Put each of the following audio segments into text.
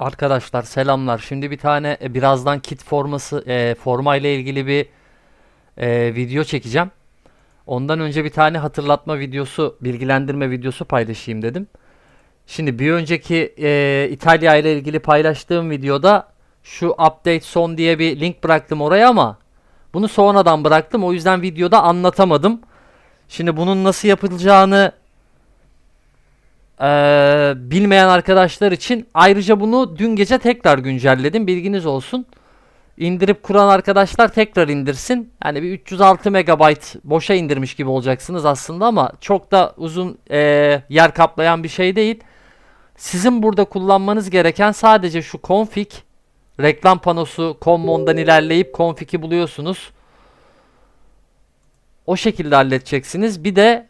Arkadaşlar selamlar. Şimdi bir tane e, birazdan kit forması e, forma ile ilgili bir e, video çekeceğim. Ondan önce bir tane hatırlatma videosu, bilgilendirme videosu paylaşayım dedim. Şimdi bir önceki e, İtalya ile ilgili paylaştığım videoda şu update son diye bir link bıraktım oraya ama bunu sonradan bıraktım. O yüzden videoda anlatamadım. Şimdi bunun nasıl yapılacağını ee, bilmeyen arkadaşlar için ayrıca bunu dün gece tekrar güncelledim. Bilginiz olsun. İndirip kuran arkadaşlar tekrar indirsin. Yani bir 306 MB boşa indirmiş gibi olacaksınız aslında ama çok da uzun e, yer kaplayan bir şey değil. Sizin burada kullanmanız gereken sadece şu config reklam panosu common'dan ilerleyip config'i buluyorsunuz. O şekilde halledeceksiniz. Bir de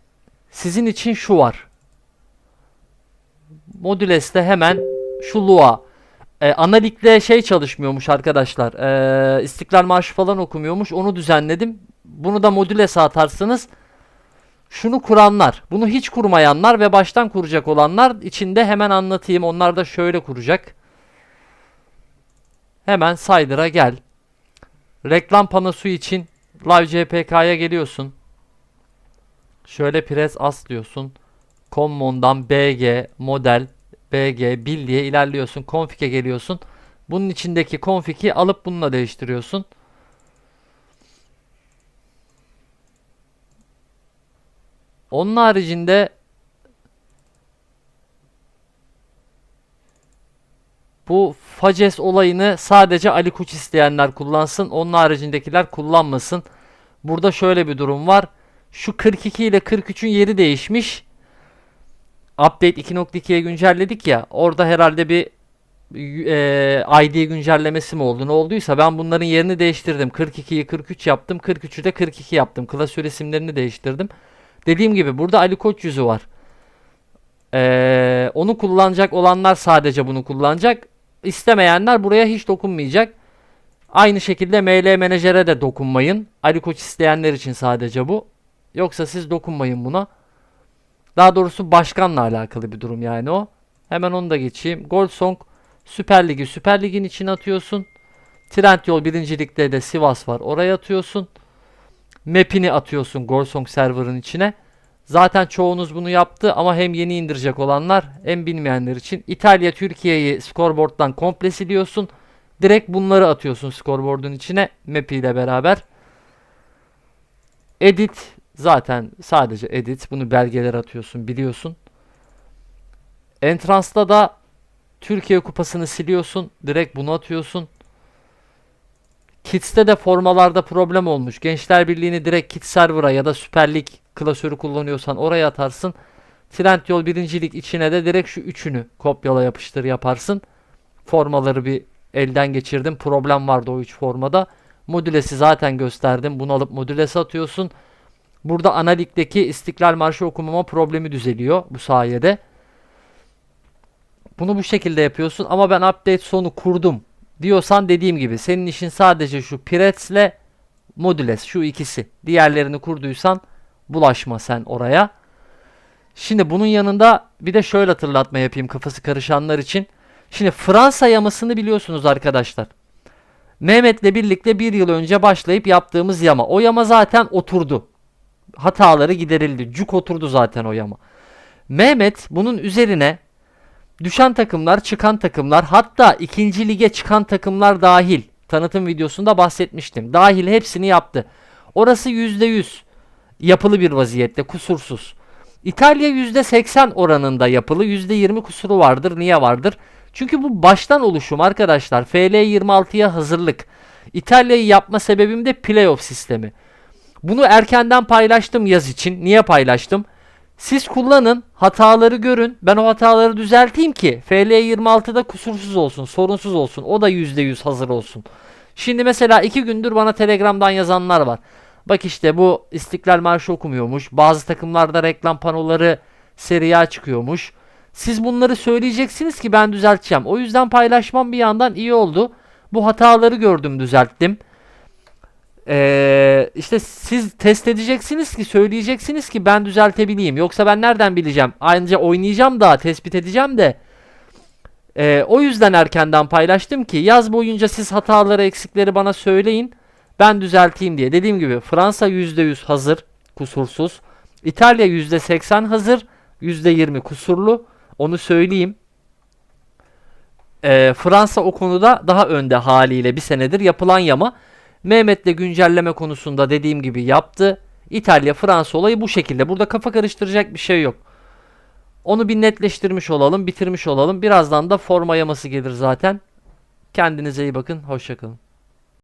sizin için şu var. Modüles'te hemen şu Lua. E, Analik'le şey çalışmıyormuş arkadaşlar. E, İstiklal Marşı falan okumuyormuş. Onu düzenledim. Bunu da Modüles'e atarsanız şunu kuranlar, bunu hiç kurmayanlar ve baştan kuracak olanlar içinde hemen anlatayım. Onlar da şöyle kuracak. Hemen Sayder'a gel. Reklam panosu için Live CPK'ya geliyorsun. Şöyle press as diyorsun. Common'dan BG, model, BG, bil diye ilerliyorsun. Config'e geliyorsun. Bunun içindeki config'i alıp bununla değiştiriyorsun. Onun haricinde bu Faces olayını sadece Ali Kuç isteyenler kullansın. Onun haricindekiler kullanmasın. Burada şöyle bir durum var. Şu 42 ile 43'ün yeri değişmiş. Update 2.2'ye güncelledik ya. Orada herhalde bir e, ID güncellemesi mi oldu ne olduysa ben bunların yerini değiştirdim. 42'yi 43 yaptım. 43'ü de 42 yaptım. Klasör isimlerini değiştirdim. Dediğim gibi burada Ali Koç yüzü var. Ee, onu kullanacak olanlar sadece bunu kullanacak. İstemeyenler buraya hiç dokunmayacak. Aynı şekilde ML Menajer'e de dokunmayın. Ali Koç isteyenler için sadece bu. Yoksa siz dokunmayın buna. Daha doğrusu başkanla alakalı bir durum yani o. Hemen onu da geçeyim. Gold Song Süper Ligi Süper Lig'in içine atıyorsun. Trendyol birincilikte de Sivas var. Oraya atıyorsun. Map'ini atıyorsun Gorsong server'ın içine. Zaten çoğunuz bunu yaptı ama hem yeni indirecek olanlar hem bilmeyenler için İtalya Türkiye'yi scoreboard'dan komple siliyorsun. Direkt bunları atıyorsun scoreboard'un içine map ile beraber. Edit zaten sadece edit. Bunu belgeler atıyorsun biliyorsun. Entrance'da da Türkiye kupasını siliyorsun. Direkt bunu atıyorsun. Kids'te de formalarda problem olmuş. Gençler Birliği'ni direkt Kids server'a ya da Süper Lig klasörü kullanıyorsan oraya atarsın. Trendyol birincilik içine de direkt şu üçünü kopyala yapıştır yaparsın. Formaları bir elden geçirdim. Problem vardı o üç formada. Modülesi zaten gösterdim. Bunu alıp modülesi atıyorsun. Burada ana ligdeki İstiklal Marşı okumama problemi düzeliyor bu sayede. Bunu bu şekilde yapıyorsun ama ben update sonu kurdum diyorsan dediğim gibi senin işin sadece şu Pirets'le Modules şu ikisi. Diğerlerini kurduysan bulaşma sen oraya. Şimdi bunun yanında bir de şöyle hatırlatma yapayım kafası karışanlar için. Şimdi Fransa yamasını biliyorsunuz arkadaşlar. Mehmet'le birlikte bir yıl önce başlayıp yaptığımız yama. O yama zaten oturdu. Hataları giderildi. Cuk oturdu zaten o yama. Mehmet bunun üzerine düşen takımlar, çıkan takımlar, hatta ikinci lige çıkan takımlar dahil tanıtım videosunda bahsetmiştim. Dahil hepsini yaptı. Orası %100 yapılı bir vaziyette, kusursuz. İtalya %80 oranında yapılı, %20 kusuru vardır. Niye vardır? Çünkü bu baştan oluşum arkadaşlar. FL26'ya hazırlık. İtalya'yı yapma sebebim de playoff sistemi. Bunu erkenden paylaştım yaz için. Niye paylaştım? Siz kullanın, hataları görün. Ben o hataları düzelteyim ki FL26'da kusursuz olsun, sorunsuz olsun. O da %100 hazır olsun. Şimdi mesela iki gündür bana Telegram'dan yazanlar var. Bak işte bu İstiklal Marşı okumuyormuş. Bazı takımlarda reklam panoları seriya çıkıyormuş. Siz bunları söyleyeceksiniz ki ben düzelteceğim. O yüzden paylaşmam bir yandan iyi oldu. Bu hataları gördüm, düzelttim. Ee, işte siz test edeceksiniz ki söyleyeceksiniz ki ben düzeltebileyim. Yoksa ben nereden bileceğim? Ayrıca oynayacağım da tespit edeceğim de Ee, o yüzden erkenden paylaştım ki yaz boyunca siz hataları eksikleri bana söyleyin. Ben düzelteyim diye. Dediğim gibi Fransa %100 hazır, kusursuz. İtalya %80 hazır, %20 kusurlu. Onu söyleyeyim. Ee, Fransa o konuda daha önde haliyle bir senedir yapılan yama. Mehmet'le güncelleme konusunda dediğim gibi yaptı. İtalya Fransa olayı bu şekilde. Burada kafa karıştıracak bir şey yok. Onu bir netleştirmiş olalım, bitirmiş olalım. Birazdan da forma yaması gelir zaten. Kendinize iyi bakın. Hoşçakalın.